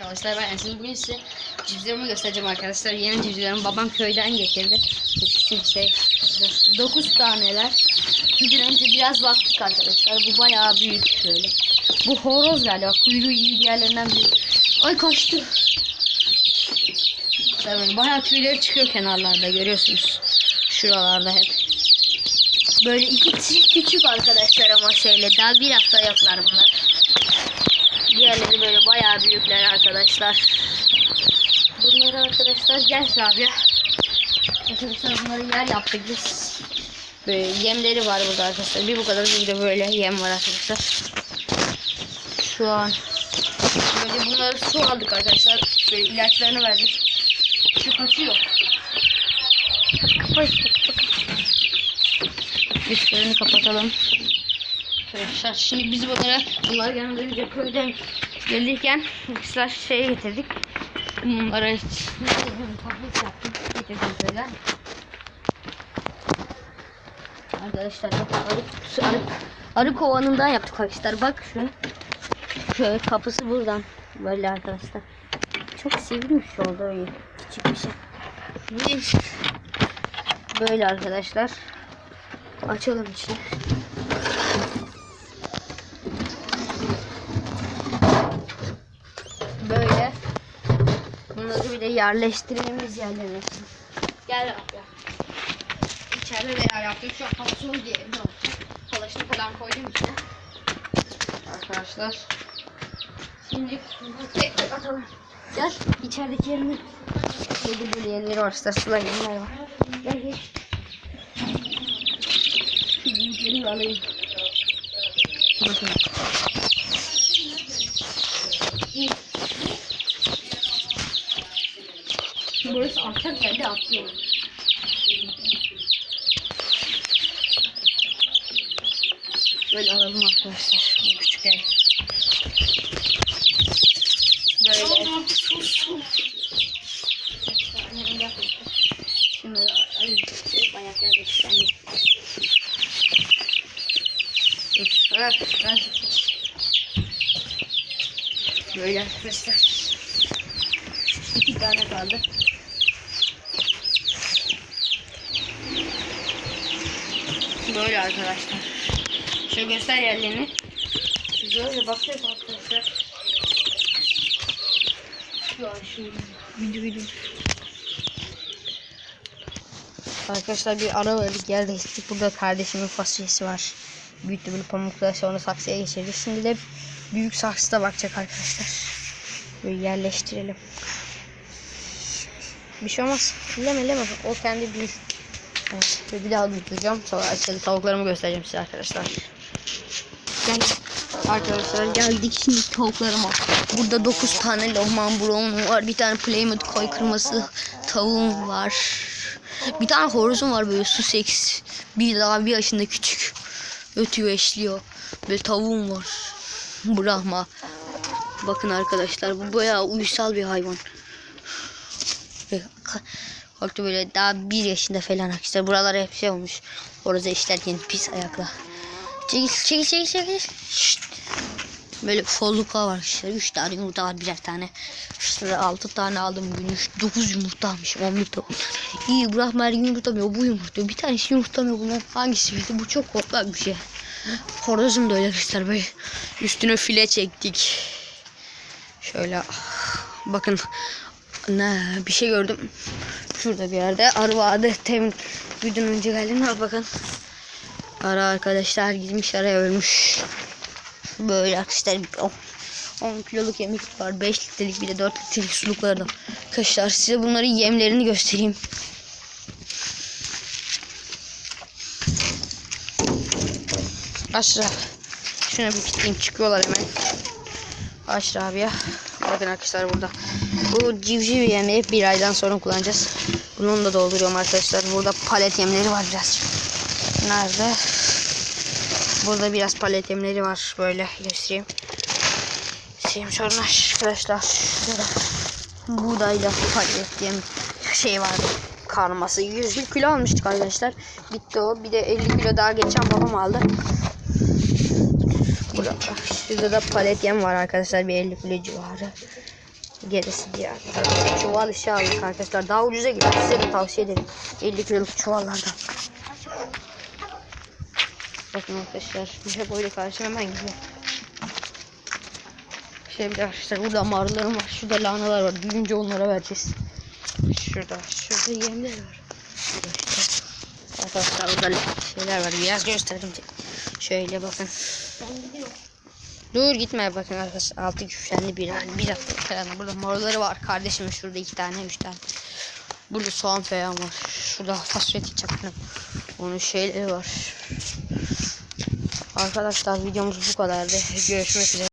Arkadaşlar ben şimdi bugün size cipslerimi göstereceğim arkadaşlar. Yeni cipslerimi babam köyden getirdi. Şey 9 taneler. Bir önce biraz baktık arkadaşlar. Bu bayağı büyük şöyle. Bu horoz galiba. Kuyruğu iyi diğerlerinden büyük. Ay kaçtı. Tabii bayağı tüyleri çıkıyor kenarlarda görüyorsunuz. Şuralarda hep. Böyle ikisi küçük arkadaşlar ama şöyle daha bir hafta yapılar bunlar. Diğerleri böyle bayağı büyükler arkadaşlar. Bunları arkadaşlar gel Rabia. Arkadaşlar bunları yer yaptık biz. Böyle yemleri var burada arkadaşlar. Bir bu kadar bir de böyle yem var arkadaşlar. Şu an böyle bunları su aldık arkadaşlar. Böyle ilaçlarını verdik. Şu kaçıyor. Kapayı Üstlerini kapatalım. Arkadaşlar şimdi biz bunlara bunlar önce köyden gelirken arkadaşlar şeye getirdik. Bunlara tablet yaptık. Getirdim köyden. Arkadaşlar bak arı, arı, arı kovanından yaptık arkadaşlar. Bak şu. Şöyle kapısı buradan. Böyle arkadaşlar. Çok sevilmiş oldu öyle. Küçük bir şey. Böyle arkadaşlar. Açalım içini. Böyle. Bir de yerleştirmemiz yerlerine. Gel abi. İçeride de yer yaptık. Şu an soğuk diye. Kalaşını falan koydum içine. Arkadaşlar. Şimdi bunu tek tek atalım. Gel içerideki yerini. Burada böyle yerleri var. İşte sular yerler var. Gel gel. Şu büyükleri alayım. Bakın. Burası alçak yerde atlıyor. Böyle alalım arkadaşlar. Bu küçük ev. Böyle. Şunları ay, ayakları da ıslandı. Böyle arkadaşlar. İki tane kaldı. Böyle arkadaşlar. Şöyle göster yerlerini. Böyle bakıyoruz arkadaşlar. Video video. Arkadaşlar bir ara verdik yer değiştirdik. Burada kardeşimin fasulyesi var. Büyüttü böyle pamukla sonra saksıya geçirdik. Şimdi de büyük saksıda bakacak arkadaşlar. Böyle yerleştirelim. Bir şey olmaz. Elleme elleme. O kendi büyür. Evet, ve bir daha büyüteceğim. Sonra açalım. Tavuklarımı göstereceğim size arkadaşlar. Gel. Arkadaşlar geldik şimdi tavuklarıma. Burada 9 tane Lohman Brown var. Bir tane Plymouth koy kırması tavuğum var. Bir tane horozum var böyle Sussex. Bir daha bir yaşında küçük. Ötüyor eşliyor. Böyle tavuğum var. Brahma. Bakın arkadaşlar bu bayağı uysal bir hayvan. Ve Korktu böyle daha bir yaşında falan arkadaşlar. Buralar hep şey olmuş. Orada işlerken pis ayakla. Çekil çekil çekil çekil. Şşt. Böyle folluklar var arkadaşlar. 3 tane yumurta var birer tane. Şurada 6 tane aldım bugün. 3, 9 yumurta almışım. 11 tavuk. İyi bırakma her gün yumurtlamıyor. Bu yumurtluyor. Bir tanesi yumurtlamıyor. Bunlar hangisi bildi? Bu çok korkak bir şey. Horozum da öyle arkadaşlar. Böyle üstüne file çektik. Şöyle bakın ne bir şey gördüm. Şurada bir yerde arı vardı. Temin günden önce geldim. Ha bakın. Ara arkadaşlar gitmiş araya ölmüş. Böyle arkadaşlar 10, 10 kiloluk yemek var. 5 litrelik bir de 4 litrelik sulukları da. Arkadaşlar size bunların yemlerini göstereyim. Aşraf. Şuna bir kitleyeyim çıkıyorlar hemen. Aşraf ya. Bakın arkadaşlar burada. Bu civciv yemeği bir aydan sonra kullanacağız. Bunu da dolduruyorum arkadaşlar. Burada palet yemleri var biraz. Nerede? Burada biraz palet yemleri var. Böyle göstereyim. Göstereyim sonra arkadaşlar. Şurada buğdayla palet yem şey vardı. Karması. 101 kilo almıştık arkadaşlar. Bitti o. Bir de 50 kilo daha geçen babam aldı. Burada, şurada da palet yem var arkadaşlar. Bir 50 kilo civarı. Gerisi diğer. Çuval işi aldık arkadaşlar. Daha ucuza gidiyor. Size de tavsiye ederim. 50 kiloluk çuvallardan. Bakın arkadaşlar. Şey böyle karşıma hemen gidiyor. Şey arkadaşlar burada marullarım var. Şurada lahanalar var. Büyüyünce onlara vereceğiz. Şurada. Şurada yemler var. Arkadaşlar burada şeyler var. Biraz gösterdim. Şöyle bakın. Dur gitme bakın arkadaşlar altı küflenli bir hani bir falan. Burada morları var kardeşim şurada iki tane üç tane. Burada soğan falan var. Şurada fasulye çakını. Onun şeyleri var. Arkadaşlar videomuz bu kadardı. Görüşmek üzere.